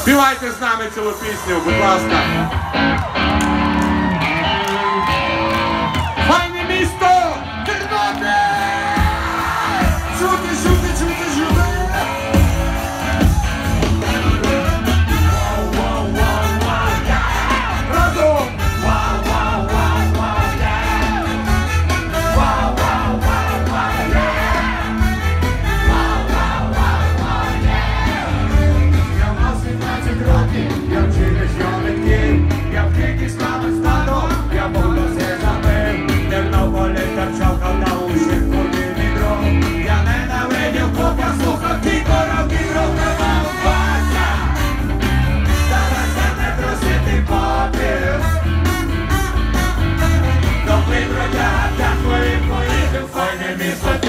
Співайте з нами цілу пісню, будь ласка. me something.